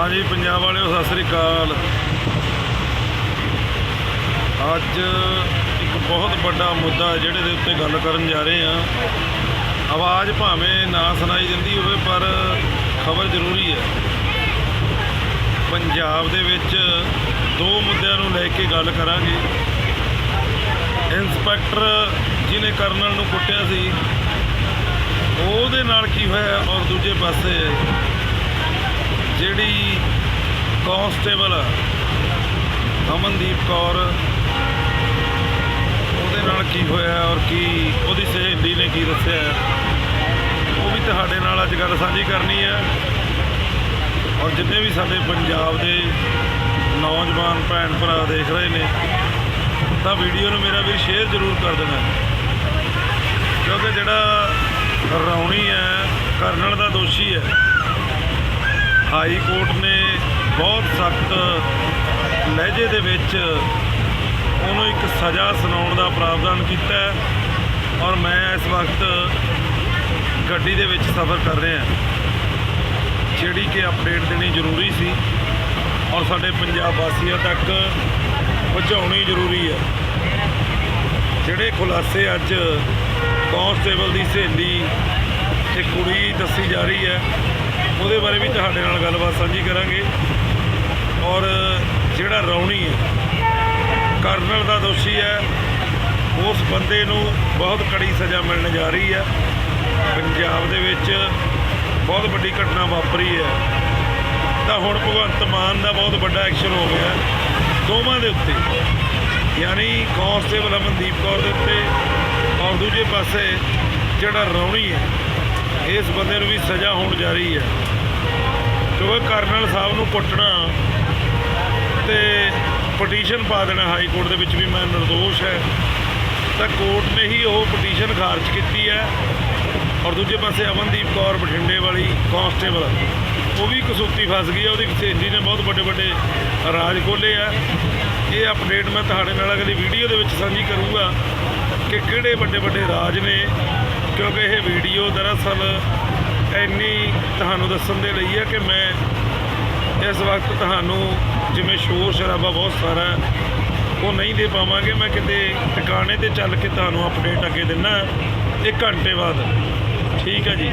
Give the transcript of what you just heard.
ਹਾਂਜੀ, ਪੰਜਾਬ ਵਾਲਿਓ, ਸਤਿ ਸ੍ਰੀ ਅਕਾਲ। ਅੱਜ ਇੱਕ ਬਹੁਤ ਵੱਡਾ ਮੁੱਦਾ ਜਿਹੜੇ ਦੇ ਉੱਤੇ ਗੱਲ ਕਰਨ ਜਾ ਰਹੇ ਹਾਂ। ਆਵਾਜ਼ ਭਾਵੇਂ ਨਾ ਸੁਣਾਈ ਦਿੰਦੀ ਹੋਵੇ, ਪਰ ਖਬਰ ਜ਼ਰੂਰੀ ਹੈ। ਪੰਜਾਬ ਦੇ ਵਿੱਚ ਦੋ ਮੁੱਦਿਆਂ ਨੂੰ ਲੈ ਕੇ ਗੱਲ ਕਰਾਂਗੇ। ਇੰਸਪੈਕਟਰ ਜਿਹਨੇ ਕਰਨਲ ਨੂੰ ਕੁੱਟਿਆ ਸੀ, ਉਹਦੇ ਨਾਲ ਕੀ ਹੋਇਆ ਔਰ ਦੂਜੇ ਪਾਸੇ ਕਾਂਸਟੇਬਲ ਅਮਨਦੀਪ ਕੌਰ, ਉਹਦੇ ਨਾਲ ਕੀ ਹੋਇਆ ਔਰ ਕੀ ਉਹਦੀ ਸਹੇਲੀ ਨੇ ਕੀ ਦੱਸਿਆ? ਉਹ ਵੀ ਤੁਹਾਡੇ ਨਾਲ ਅੱਜ ਗੱਲ ਸਾਂਝੀ ਕਰਨੀ ਹੈ ਔਰ ਜਿੰਨੇ ਵੀ ਸਾਡੇ ਪੰਜਾਬ ਦੇ ਨੌਜਵਾਨ ਭੈਣ ਭਰਾ ਦੇਖ ਰਹੇ ਨੇ, ਤਾਂ ਵੀਡੀਓ ਨੂੰ ਮੇਰਾ ਵੀ ਸ਼ੇਅਰ ਜ਼ਰੂਰ ਕਰ ਦੇਣਾ। ਕਿਉਂਕਿ ਜਿਹੜਾ ਰੌਣੀ ਹੈ, ਕਰਨਲ ਦਾ ਦੋਸ਼ੀ ਹੈ। ਹਾਈ ਕੋਰਟ ਨੇ ਬਹੁਤ ਸਖਤ ਲਹਿਜੇ ਦੇ ਵਿੱਚ ਉਹਨੂੰ ਇੱਕ ਸਜ਼ਾ ਸੁਣਾਉਣ ਦਾ ਪ੍ਰਾਵਧਾਨ ਕੀਤਾ ਹੈ ਔਰ ਮੈਂ ਇਸ ਵਕਤ ਗੱਡੀ ਦੇ ਵਿੱਚ ਸਫ਼ਰ ਕਰ ਰਿਹਾ ਜਿਹੜੀ ਕਿ ਅਪਡੇਟ ਦੇਣੀ ਜ਼ਰੂਰੀ ਸੀ ਔਰ ਸਾਡੇ ਪੰਜਾਬ ਵਾਸੀਆਂ ਤੱਕ ਪਹੁੰਚਾਉਣੀ ਜ਼ਰੂਰੀ ਹੈ। ਜਿਹੜੇ ਖੁਲਾਸੇ ਅੱਜ ਕਾਂਸਟੇਬਲ ਦੀ ਸਹੇਲੀ ਤੇ ਕੁੜੀ ਦੱਸੀ ਜਾ ਰਹੀ ਹੈ, ਉਹਦੇ ਬਾਰੇ ਵੀ ਤੁਹਾਡੇ ਨਾਲ ਗੱਲਬਾਤ ਸਾਂਝੀ ਕਰਾਂਗੇ। ਜਿਹੜਾ ਰੌਣੀ ਹੈ ਕਰਨਲ ਦਾ ਦੋਸ਼ੀ ਹੈ, ਉਸ ਬੰਦੇ ਨੂੰ ਬਹੁਤ ਕੜੀ ਸਜ਼ਾ ਮਿਲਣ ਜਾ ਰਹੀ ਹੈ। ਪੰਜਾਬ ਦੇ ਵਿੱਚ ਬਹੁਤ ਵੱਡੀ ਘਟਨਾ ਵਾਪਰੀ ਹੈ। ਤਾਂ ਹੁਣ ਭਗਵੰਤ ਮਾਨ ਦਾ ਬਹੁਤ ਵੱਡਾ ਐਕਸ਼ਨ ਹੋ ਗਿਆ ਦੋਵਾਂ ਦੇ ਉੱਤੇ। ਯਾਨੀ ਕਾਂਸਟੇਬਲ ਅਮਨਦੀਪ ਕੌਰ ਦੇ ਉੱਤੇ ਔਰ ਦੂਜੇ ਪਾਸੇ ਜਿਹੜਾ ਰੌਣੀ ਹੈ, ਇਸ ਬੰਦੇ ਨੂੰ ਵੀ ਸਜ਼ਾ ਹੋਣ ਜਾ ਰਹੀ ਹੈ। ਕਿਉਂਕਿ ਕਰਨਲ ਸਾਹਿਬ ਨੂੰ ਕੁੱਟਣਾ ਤੇ ਪਟੀਸ਼ਨ ਪਾ ਦੇਣਾ ਹਾਈ ਕੋਰਟ ਦੇ ਵਿੱਚ ਵੀ ਮੈਂ ਨਿਰਦੋਸ਼ ਹੈ। ਤਾਂ ਕੋਰਟ ਨੇ ਹੀ ਉਹ ਪਟੀਸ਼ਨ ਖਾਰਜ ਕੀਤੀ ਹੈ ਔਰ ਦੂਜੇ ਪਾਸੇ ਅਮਨਦੀਪ ਕੌਰ ਬਠਿੰਡੇ ਵਾਲੀ ਕਾਂਸਟੇਬਲ ਉਹ ਵੀ ਕਸੂਤੀ ਫਸ ਗਈ ਹੈ, ਉਹਦੀ ਸਹੇਲੀ ਨੇ ਬਹੁਤ ਵੱਡੇ ਵੱਡੇ ਰਾਜ ਖੋਲ੍ਹੇ ਆ। ਇਹ ਅਪਡੇਟ ਮੈਂ ਤੁਹਾਡੇ ਨਾਲ ਅਗਲੀ ਵੀਡੀਓ ਦੇ ਵਿੱਚ ਸਾਂਝੀ ਕਰੂੰਗਾ ਕਿ ਕਿਹੜੇ ਵੱਡੇ ਵੱਡੇ ਰਾਜ ਨੇ, ਕਿਉਂਕਿ ਇਹ ਵੀਡੀਓ ਦਰਅਸਲ ਇੰਨੀ ਤੁਹਾਨੂੰ ਦੱਸਣ ਦੇ ਲਈ ਹੈ ਕਿ ਮੈਂ ਇਸ ਵਕਤ ਤੁਹਾਨੂੰ ਜਿਵੇਂ ਸ਼ੋਰ ਸ਼ਰਾਬਾ ਬਹੁਤ ਸਾਰਾ ਉਹ ਨਹੀਂ ਦੇ ਪਾਵਾਂਗੇ। ਮੈਂ ਕਿਤੇ ਟਿਕਾਣੇ ਤੇ ਚੱਲ ਕੇ ਤੁਹਾਨੂੰ ਅਪਡੇਟ ਅੱਗੇ ਦਿੰਨਾ, ਇੱਕ ਘੰਟੇ ਬਾਅਦ। ਠੀਕ ਹੈ ਜੀ।